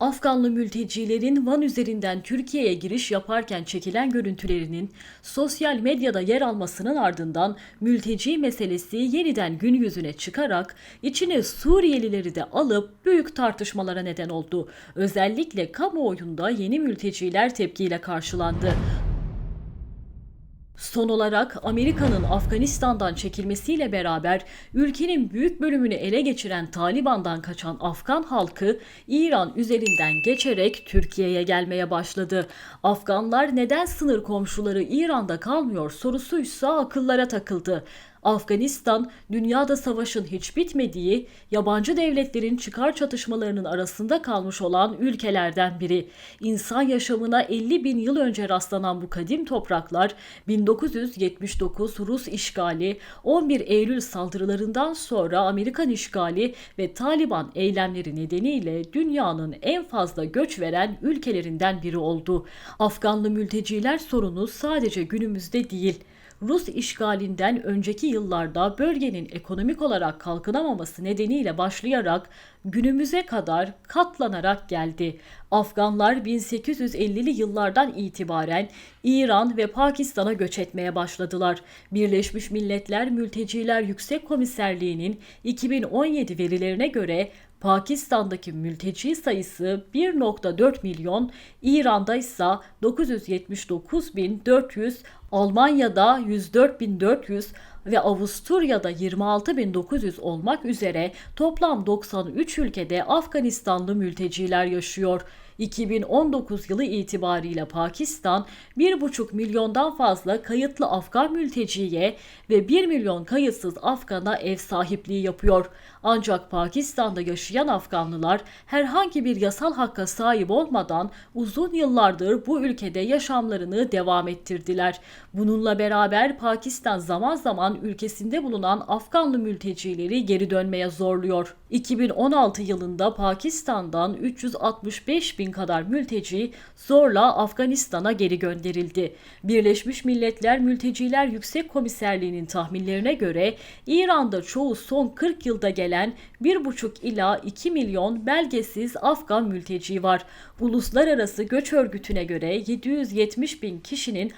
Afganlı mültecilerin Van üzerinden Türkiye'ye giriş yaparken çekilen görüntülerinin sosyal medyada yer almasının ardından mülteci meselesi yeniden gün yüzüne çıkarak içine Suriyelileri de alıp büyük tartışmalara neden oldu. Özellikle kamuoyunda yeni mülteciler tepkiyle karşılandı. Son olarak Amerika'nın Afganistan'dan çekilmesiyle beraber ülkenin büyük bölümünü ele geçiren Taliban'dan kaçan Afgan halkı İran üzerinden geçerek Türkiye'ye gelmeye başladı. Afganlar neden sınır komşuları İran'da kalmıyor sorusuysa akıllara takıldı. Afganistan, dünyada savaşın hiç bitmediği, yabancı devletlerin çıkar çatışmalarının arasında kalmış olan ülkelerden biri. İnsan yaşamına 50 bin yıl önce rastlanan bu kadim topraklar, 1979 Rus işgali, 11 Eylül saldırılarından sonra Amerikan işgali ve Taliban eylemleri nedeniyle dünyanın en fazla göç veren ülkelerinden biri oldu. Afganlı mülteciler sorunu sadece günümüzde değil, Rus işgalinden önceki yıllarda bölgenin ekonomik olarak kalkınamaması nedeniyle başlayarak günümüze kadar katlanarak geldi. Afganlar 1850'li yıllardan itibaren İran ve Pakistan'a göç etmeye başladılar. Birleşmiş Milletler Mülteciler Yüksek Komiserliği'nin 2017 verilerine göre Pakistan'daki mülteci sayısı 1.4 milyon, İran'da ise 979.400, Almanya'da 104.400 ve Avusturya'da 26.900 olmak üzere toplam 93 ülkede Afganistanlı mülteciler yaşıyor. 2019 yılı itibariyle Pakistan 1,5 milyondan fazla kayıtlı Afgan mülteciye ve 1 milyon kayıtsız Afgan'a ev sahipliği yapıyor. Ancak Pakistan'da yaşayan Afganlılar herhangi bir yasal hakka sahip olmadan uzun yıllardır bu ülkede yaşamlarını devam ettirdiler. Bununla beraber Pakistan zaman zaman ülkesinde bulunan Afganlı mültecileri geri dönmeye zorluyor. 2016 yılında Pakistan'dan 365 bin kadar mülteci zorla Afganistan'a geri gönderildi. Birleşmiş Milletler Mülteciler Yüksek Komiserliği'nin tahminlerine göre İran'da çoğu son 40 yılda gelen 1,5 ila 2 milyon belgesiz Afgan mülteci var. Uluslararası Göç Örgütü'ne göre 770 bin kişinin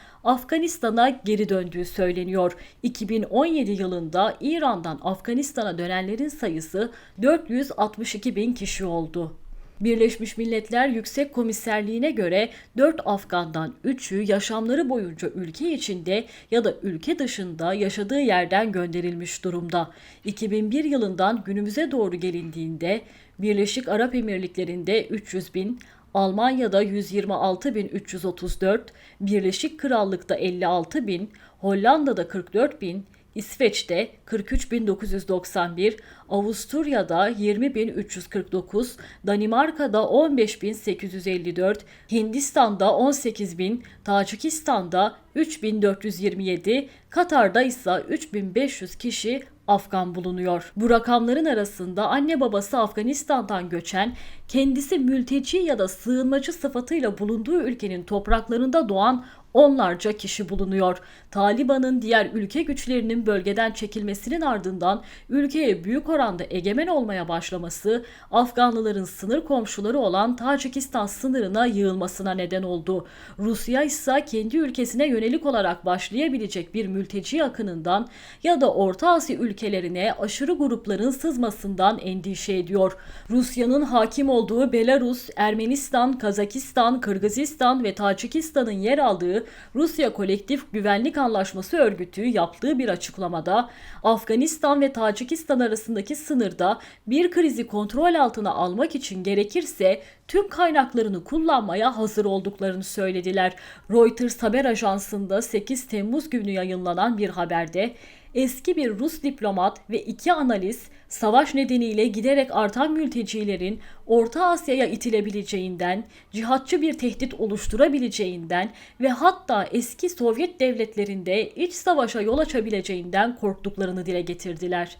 Afganistan'a geri döndüğü söyleniyor. 2017 yılında İran'dan Afganistan'a dönenlerin sayısı 462 bin kişi oldu. Birleşmiş Milletler Yüksek Komiserliğine göre 4 Afgan'dan 3'ü yaşamları boyunca ülke içinde ya da ülke dışında yaşadığı yerden gönderilmiş durumda. 2001 yılından günümüze doğru gelindiğinde Birleşik Arap Emirlikleri'nde 300 bin, Almanya'da 126.334, Birleşik Krallık'ta 56.000, Hollanda'da 44.000, İsveç'te 43.991, Avusturya'da 20.349, Danimarka'da 15.854, Hindistan'da 18.000, Tacikistan'da 3.427, Katar'da ise 3.500 kişi Afgan bulunuyor. Bu rakamların arasında anne babası Afganistan'dan göçen, kendisi mülteci ya da sığınmacı sıfatıyla bulunduğu ülkenin topraklarında doğan onlarca kişi bulunuyor. Taliban'ın diğer ülke güçlerinin bölgeden çekilmesinin ardından ülkeye büyük oranda egemen olmaya başlaması Afganlıların sınır komşuları olan Tacikistan sınırına yığılmasına neden oldu. Rusya ise kendi ülkesine yönelik olarak başlayabilecek bir mülteci akınından ya da Orta Asya ülkelerine aşırı grupların sızmasından endişe ediyor. Rusya'nın hakim olduğu Belarus, Ermenistan, Kazakistan, Kırgızistan ve Tacikistan'ın yer aldığı Rusya Kolektif Güvenlik Anlaşması Örgütü yaptığı bir açıklamada Afganistan ve Tacikistan arasındaki sınırda bir krizi kontrol altına almak için gerekirse tüm kaynaklarını kullanmaya hazır olduklarını söylediler. Reuters haber ajansında 8 Temmuz günü yayınlanan bir haberde eski bir Rus diplomat ve iki analist savaş nedeniyle giderek artan mültecilerin Orta Asya'ya itilebileceğinden, cihatçı bir tehdit oluşturabileceğinden ve hatta eski Sovyet devletlerinde iç savaşa yol açabileceğinden korktuklarını dile getirdiler.